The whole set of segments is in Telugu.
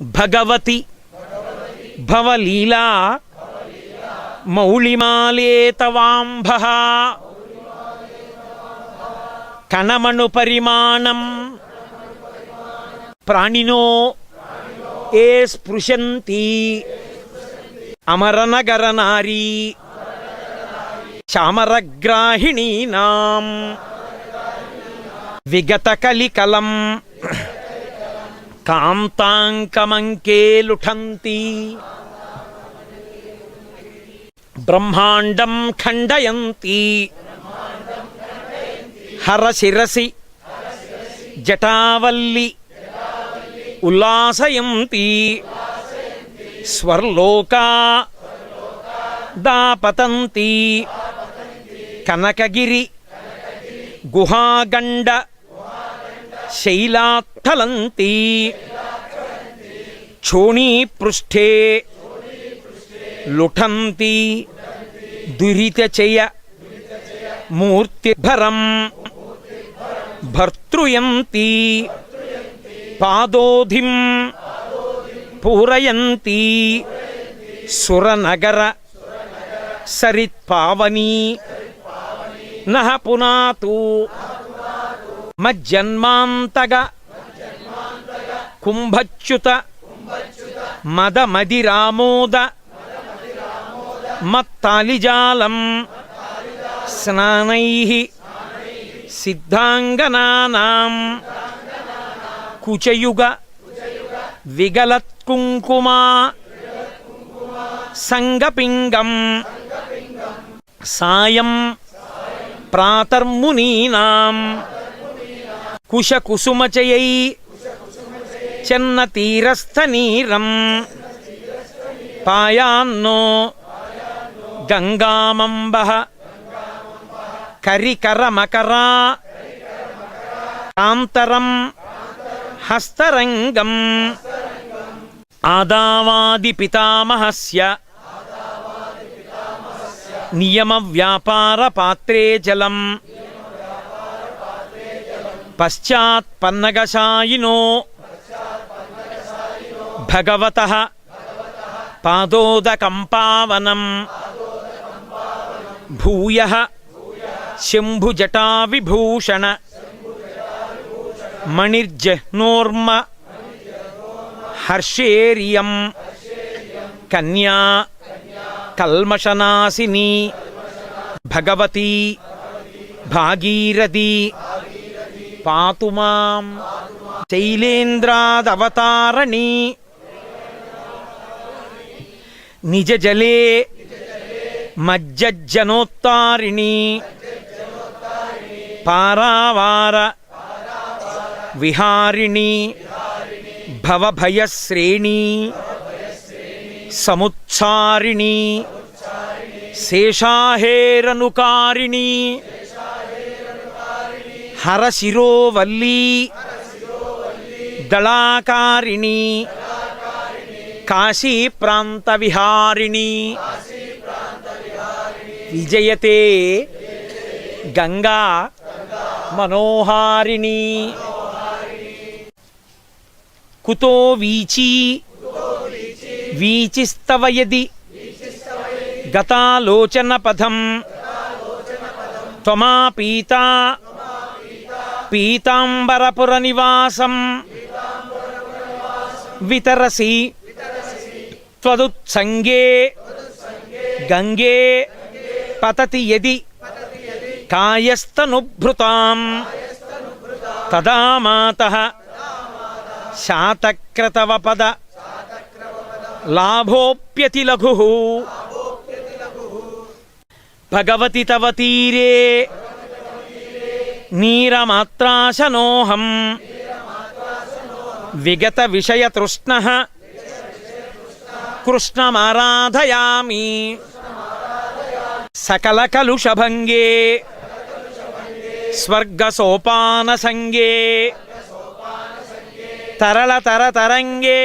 భగవతి భవలీలా మౌళిమాలేతవాంభ కణమణు పరిమాణం ప్రాణినో ఏ స్పృశంతి అమరనగర నారీ చామరగ్రాహిణీనాం విగతకలికలం కాంతాంకమంకే లుఠంతి బ్రహ్మాండం ఖండయంతి హరశిరసి జటావల్లి ఉల్లాసయంతి స్వర్లోకా దాపతంతి కనకగిరి గుహాగండ శైలాత్థలంతి క్షోణీపృష్ఠే లుఠంతి. దురితచయ మూర్తిభరం. భర్తృయంతి. పాదోధిం పూరయంతి. సురనగర సరిత్పావనీ. నహ పునాతు. మజ్జన్మాంతగ కుంభచ్యుత మదమదిరామోద మత్తాలిజాలం స్నానై సిద్ధాంగనానాం కుచయుగ విగలత్కుంకుమా సంగపింగం సాయం ప్రాతర్మునీనాం. కుశకుసుమచయై చెన్న తీరస్థ నీరం పాయాన్నో గంగామంబ కరికరమకరా కాంతరం హస్తరంగం ఆదావాది పితామహస్య నియమ వ్యాపార పాత్రే జలం పశ్చాత్పన్నగశాయినో భగవత పాదోదకం పావనం భూయ శంభుజటా విభూషణ మణిర్జహ్నోర్మ హర్షేరియం కన్యా కల్మషనాశిని భగవతి భాగీరథి పాతు మాం శైలేంద్రాదవతారణి నిజ జలే మజ్జనోత్తారిణి పారావార విహారిణి భవభయశ్రేణి సముచ్చారిణి శేషాహేరనుకారిణి హరశిరోవల్లీ దళాకారిణి కాశీ ప్రాంత విహారిణి విజయతే గంగా మనోహారిణి. కుతో వీచీ వీచిస్తవయది గతాలోచన పథం త్వమాపీతా పీతాంబరపుర నివాసం వితరసి త్వదుత్సంగే గంగే పతతి యది కాయస్తనుభృతాం తదా మాత శాతక్రతవపద లాభోప్యతి లఘు భగవతి తవ తీరే నీరమాత్రాశనోహం విగత విషయతృష్ణ కృష్ణమారాధయామి సకలకలుషభంగే స్వర్గసోపానసంగే తరళతరతరంగే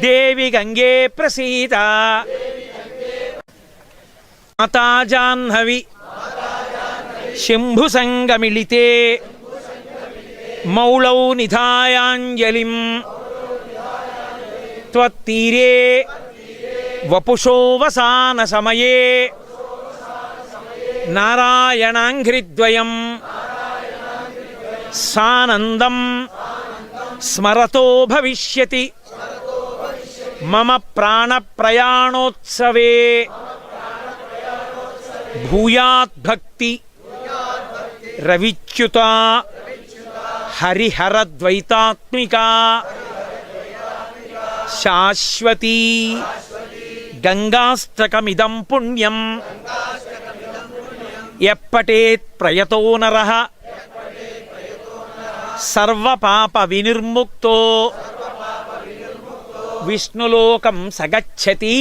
దేవి గంగే ప్రసీత మాతా జాహ్నవి शम्भुसङ्गमिलिते मौलौ निधायांजलि त्वत्तीरे वपुषोऽवसानसमये नारायणाङ्घ्रिद्वयं सानन्दं स्मरतो भविष्यति मम प्राणप्रयाणोत्सवे भूयात् भक्ति రవిచ్యుత హరిహరద్వైతాత్మిక శాశ్వతీ గంగాష్టకమిదం పుణ్యం ఎప్పటే ప్రయతో నర సర్వపాప వినిర్ముక్తో విష్ణులోకం సగచ్చతి